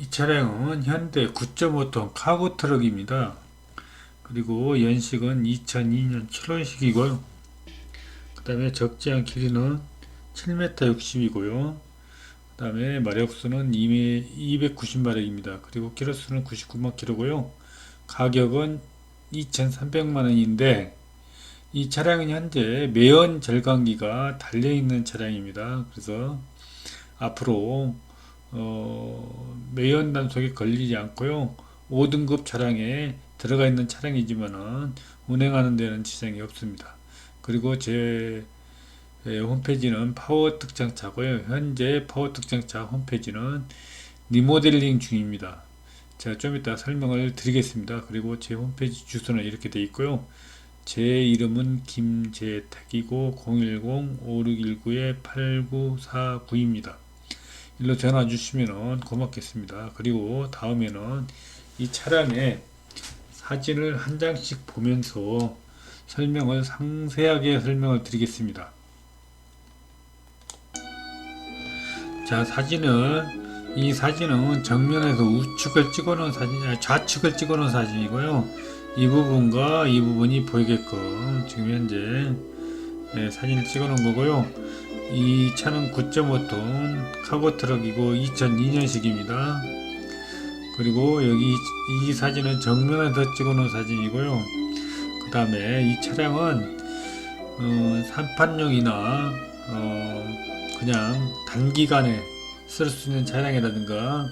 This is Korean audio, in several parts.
이 차량은 현대 9.5톤 카고 트럭입니다. 그리고 연식은 2002년 7월식이고요. 그 다음에 적재한 길이는 7m 60이고요. 그 다음에 마력수는 290마력입니다. 그리고 키로수는 99만 킬로고요. 가격은 2,300만 원인데 이 차량은 현재 매연 절감기가 달려있는 차량입니다. 그래서 앞으로 어, 매연 단속에 걸리지 않고요. 5등급 차량에 들어가 있는 차량이지만은 운행하는 데는 지장이 없습니다. 그리고 제 예, 홈페이지는 파워 특장차고요. 현재 파워 특장차 홈페이지는 리모델링 중입니다. 제가 좀 이따 설명을 드리겠습니다. 그리고 제 홈페이지 주소는 이렇게 되어 있고요. 제 이름은 김재택이고 010-5619-8949입니다. 일로 전화 주시면 고맙겠습니다. 그리고 다음에는 이 차량의 사진을 한 장씩 보면서 설명을 상세하게 설명을 드리겠습니다. 자, 사진은 이 사진은 정면에서 우측을 찍어놓은 사진, 아니, 좌측을 찍어놓은 사진이고요. 이 부분과 이 부분이 보이게끔 지금 현재 네, 사진을 찍어놓은 거고요. 이 차는 9.5톤 카고 트럭이고 2002년식입니다. 그리고 여기 이 사진은 정면에서 찍어놓은 사진이고요. 그 다음에 이 차량은 어, 산판용이나 어, 그냥 단기간에 쓸 수 있는 차량이라든가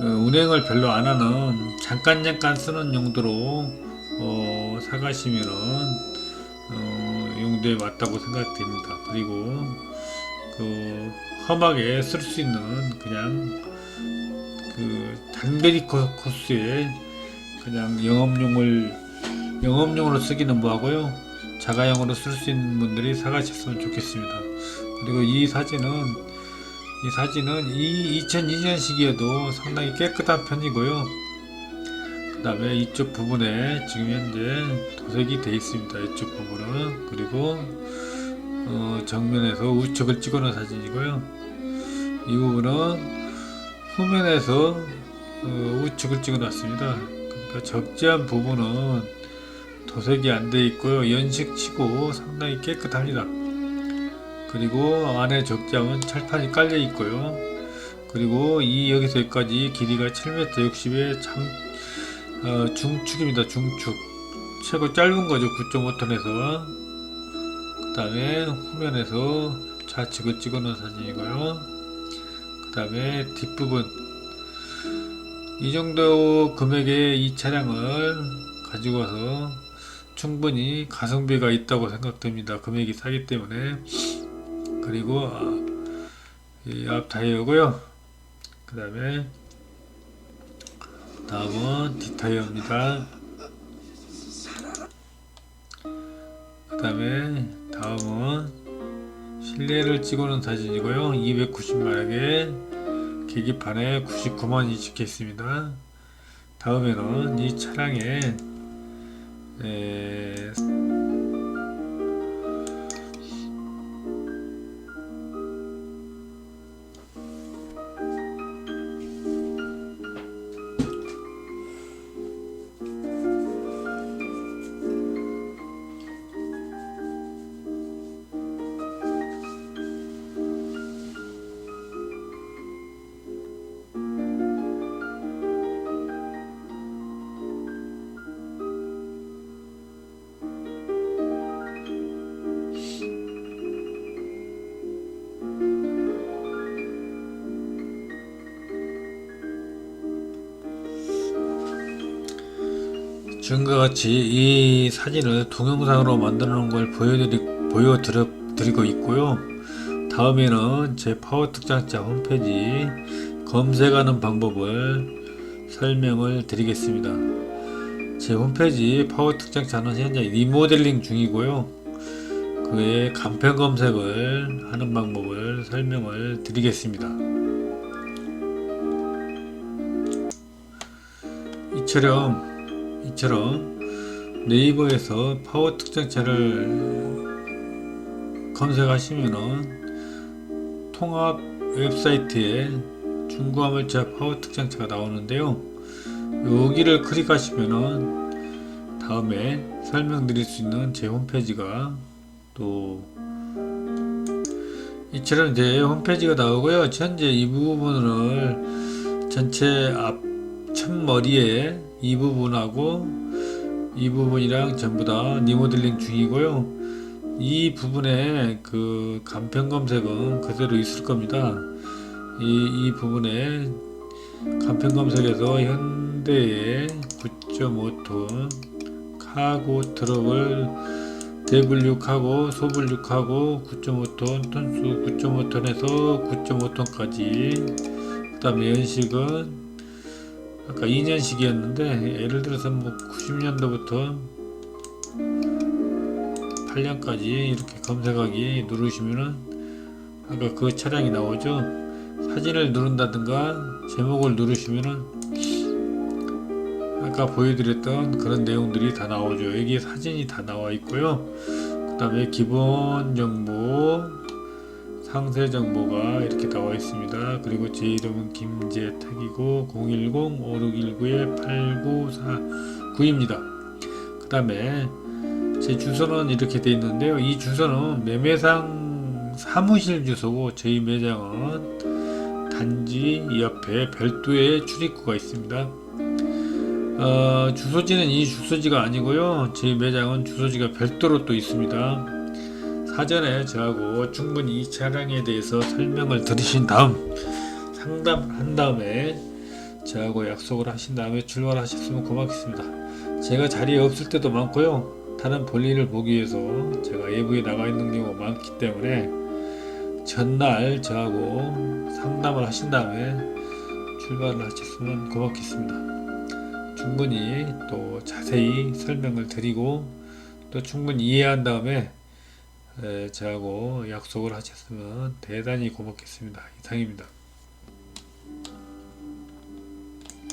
어, 운행을 별로 안 하는 잠깐 잠깐 쓰는 용도로 어, 사가시면은 어, 용도에 맞다고 생각됩니다. 그리고 그 험하게 쓸 수 있는 그냥 그 단베리 코- 코스에 그냥 영업용을 영업용으로 쓰기는 뭐하고요 자가용으로 쓸 수 있는 분들이 사가셨으면 좋겠습니다. 그리고 이 사진은 이 사진은 이 2002년식이어도 상당히 깨끗한 편이고요. 그 다음에 이쪽 부분에 지금 현재 도색이 되어 있습니다. 이쪽 부분은 그리고 어, 정면에서 우측을 찍어놓은 사진이고요. 이 부분은 후면에서 어, 우측을 찍어놨습니다. 그러니까 적재한 부분은 도색이 안 되어 있고요. 연식치고 상당히 깨끗합니다. 그리고 안에 적장은 철판이 깔려 있고요. 그리고 이 여기서 여기까지 길이가 7m 60의 장, 어, 중축입니다. 중축. 최고 짧은 거죠. 9.5톤에서. 그 다음에 후면에서 좌측을 찍어 놓은 사진이고요. 그 다음에 뒷부분. 이 정도 금액의 이 차량을 가지고 와서 충분히 가성비가 있다고 생각됩니다. 금액이 싸기 때문에. 그리고 아, 이앞 타이어고요. 그 다음에 다음은 뒷타이어입니다. 그 다음에 다음은 실내를 찍어놓은 사진이고요. 290마력에 계기판에 99만이 찍혀 있습니다. 다음에는 이 차량의 에, 지금과 같이 이 사진을 동영상으로 만들어 놓은 걸 보여드리, 보여드리고 있고요. 다음에는 제 파워 특장자 홈페이지 검색하는 방법을 설명을 드리겠습니다. 제 홈페이지 파워 특장자는 현재 리모델링 중이고요. 그의 간편 검색을 하는 방법을 설명을 드리겠습니다. 이처럼 이처럼 네이버에서 파워 특장차를 검색하시면은 통합 웹사이트에 쭉 중고화물차 파워 특장차가 나오는데요. 여기를 클릭하시면은 다음에 설명드릴 수 있는 제 홈페이지가 또 이처럼 제 홈페이지가 나오고요. 현재 이 부분을 전체 앞 첫머리에 이 부분하고 이 부분이랑 전부 다 리모델링 중이고요. 이 부분에 그 간편 검색은 그대로 있을 겁니다. 이, 이 부분에 간편 검색에서 현대의 9.5톤 카고 트럭을 대분륙하고 소분륙하고 9.5톤 톤수 9.5톤에서 9.5톤까지 그 다음에 연식은 아까 2년식이었는데 예를 들어서 뭐 90년도부터 8년까지 이렇게 검색하기 누르시면은 아까 그 차량이 나오죠? 사진을 누른다든가 제목을 누르시면은 아까 보여드렸던 그런 내용들이 다 나오죠. 여기 사진이 다 나와 있고요. 그 다음에 기본 정보 상세 정보가 이렇게 나와 있습니다. 그리고 제 이름은 김재택이고 010-5651-8949입니다. 그 다음에 제 주소는 이렇게 돼 있는데요. 이 주소는 매매상 사무실 주소고 저희 매장은 단지 이 옆에 별도의 출입구가 있습니다. 어, 주소지는 이 주소지가 아니고요. 저희 매장은 주소지가 별도로 또 있습니다. 사전에 저하고 충분히 이 차량에 대해서 설명을 들으신 다음 상담을 한 다음에 저하고 약속을 하신 다음에 출발하셨으면 고맙겠습니다. 제가 자리에 없을 때도 많고요. 다른 볼일을 보기 위해서 제가 외부에 나가 있는 경우가 많기 때문에 전날 저하고 상담을 하신 다음에 출발을 하셨으면 고맙겠습니다. 충분히 또 자세히 설명을 드리고 또 충분히 이해한 다음에 에, 저하고 약속을 하셨으면 대단히 고맙겠습니다. 이상입니다.